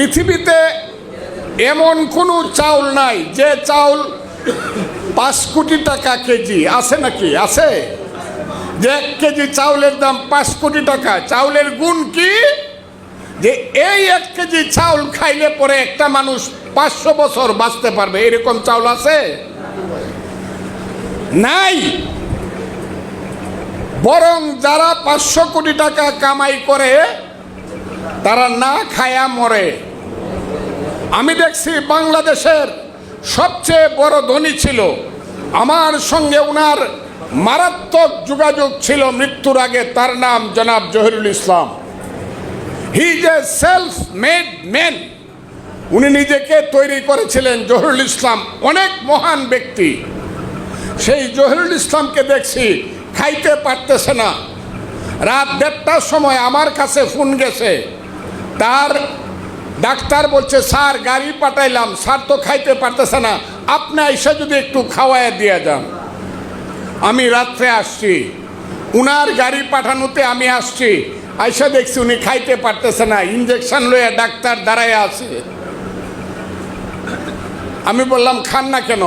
পৃথিবীতে এমন কোনো চাউল নাই যে চাউল পাঁচ কোটি টাকা কেজি। আছে নাকি? আছে? যে এক কেজি চাউলের দাম পাঁচ কোটি টাকা। চাউলের গুণ কি? যে এই এক কেজি চাউল খাইলে পরে একটা মানুষ পাঁচশো বছর বাঁচতে পারবে। এরকম চাউল আছে? নাই। বরং যারা পাঁচশো কোটি টাকা কামাই করে, তারা না খায়া মরে। আমি দেখছি বাংলাদেশের সবচেয়ে বড় ধনী ছিল। আমার সঙ্গে ওনার মারাত্মক যোগাযোগ ছিল মৃত্যুর আগে, তার নাম জনাব Zahirul Islam. He is a self made man উনি নিজেকে তৈরি করেছিলেন জহিরুল ইসলাম, অনেক মহান ব্যক্তি। সেই জহিরুল ইসলামকে দেখছি খাইতে পারতেছে না। রাত দেড়টার সময় আমার কাছে ফোন গেছে। তার ডাক্তার বলছে, স্যার, গাড়ি পাঠাইলাম, স্যার তো খাইতে পারতেছে না। আপনি এসে যদি একটু খাওয়ায় দিয়ে যান। আমি রাত্রে আসছি। উনার গাড়ি পাঠানোতে আমি আসছি। আইসা দেখছি উনি খাইতে পারতেছে না। ইঞ্জেকশন লয়ে ডাক্তার দাঁড়ায় আছে। আমি বললাম, খান না কেন?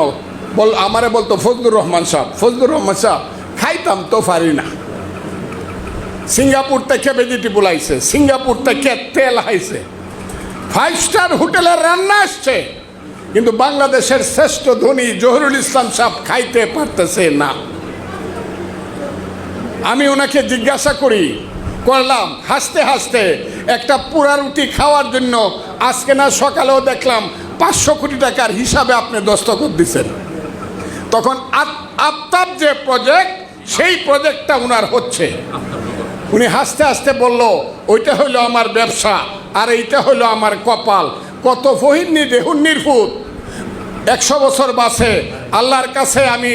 বল, আমারে বলতো ফজলুর রহমান সাহেব, ফজলুর রহমান সাহেব, খাইতাম তো পারি না। সিঙ্গাপুর থেকে ভেজিটেবল আইছে সিঙ্গাপুর থেকে তেল আইছে ফাইভ স্টার হোটেলের রান্না আসছে। কিন্তু বাংলাদেশের শ্রেষ্ঠ ধনী জহুরুল ইসলাম সাহেব খাইতে পারতেছে না। আমি ওনাকে জিজ্ঞাসা করি, করলাম, হাসতে হাসতে একটা পুরা রুটি খাওয়ার জন্য আজকে না সকালেও দেখলাম পাঁচশো কোটি টাকার হিসাবে আপনি দস্তখত দিচ্ছেন তখন আফতাব যে প্রজেক্ট সেই প্রজেক্টটা উনার হচ্ছে। উনি হাসতে হাসতে বলল, ওইটা হলো আমার ব্যবসা, আর এইটা হলো আমার কপাল। কত ফহিন্নি দেহুন্নির ফুট একশো বছর বাসে আল্লাহর কাছে আমি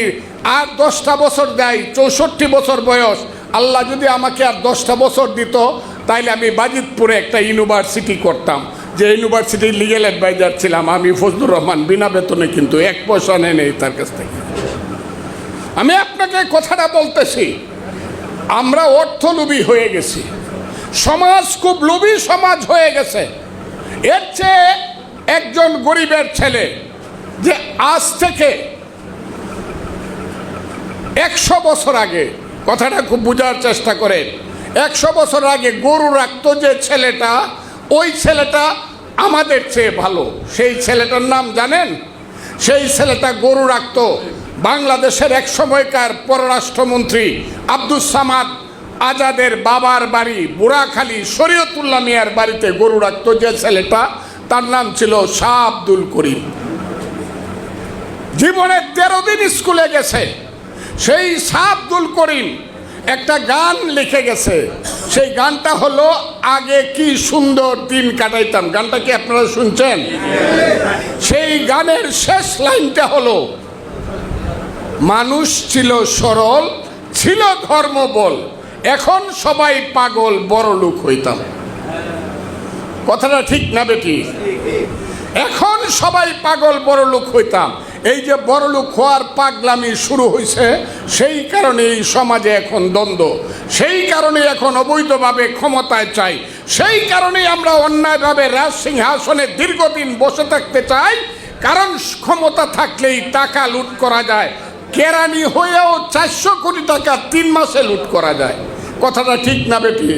আর দশটা বছর দেয়, চৌষট্টি বছর বয়স। আল্লাহ যদি আমাকে আর দশটা বছর দিত, তাইলে আমি বাজিতপুরে একটা ইউনিভার্সিটি করতাম। যে ইউনিভার্সিটির লিগেল অ্যাডভাইজার ছিলাম আমি, ফজলুর রহমান, বিনা বেতনে কিন্তু এক পয়সা নেই নেই তার কাছ থেকে। আমি আপনাকে কথাটা বলতেছি, আমরা অর্থলোভী হয়ে গেছি। সমাজ খুব লোভী সমাজ হয়ে গেছে। এর চেয়ে একজন গরিবের ছেলে যে আজ থেকে একশো বছর আগে, কথাটা খুব বোঝার চেষ্টা করেন, একশো বছর আগে গরু রাখতো যে ছেলেটা, ওই ছেলেটা আমাদের চেয়ে ভালো। সেই ছেলেটার নাম জানেন? সেই ছেলেটা গরু রাখতো। বাংলাদেশের এক সময়কার পররাষ্ট্রমন্ত্রী আব্দুস সামাদ আজাদের বাবার বাড়ি বুড়াখালী শরীয়তুল্লাহ মিয়ার বাড়িতে গরু রাখতো যে ছেলেটা, তার নাম ছিল শাহ আব্দুল করিম। জীবনে তেরো দিন স্কুলে গেছে। সেই শাহ আব্দুল করিম একটা গান লিখে গেছে। সেই গানটা হলো, আগে কি সুন্দর দিন কাটাইতাম। গানটা কি আপনারা শুনছেন? সেই গানের শেষ লাইনটা হলো, মানুষ ছিল সরল, ছিল ধর্মবল। এখন সবাই পাগল, বড় লোক হইতাম। কথাটা ঠিক না বেটি? এখন সবাই পাগল, বড় লোক হইতাম। এই যে বড় লোক হওয়ার পাগলামি শুরু হয়েছে সেই কারণে এই সমাজে এখন দ্বন্দ্ব। সেই কারণে এখন অবৈধভাবে ক্ষমতায় চাই। সেই কারণে আমরা অন্যায়ভাবে রাজ সিংহাসনে দীর্ঘদিন বসে থাকতে চাই। কারণ ক্ষমতা থাকলেই টাকা লুট করা যায়। কেরানি হয়েও চারশো কোটি টাকা তিন মাসে লুট করা যায়। কথাটা ঠিক না বেটি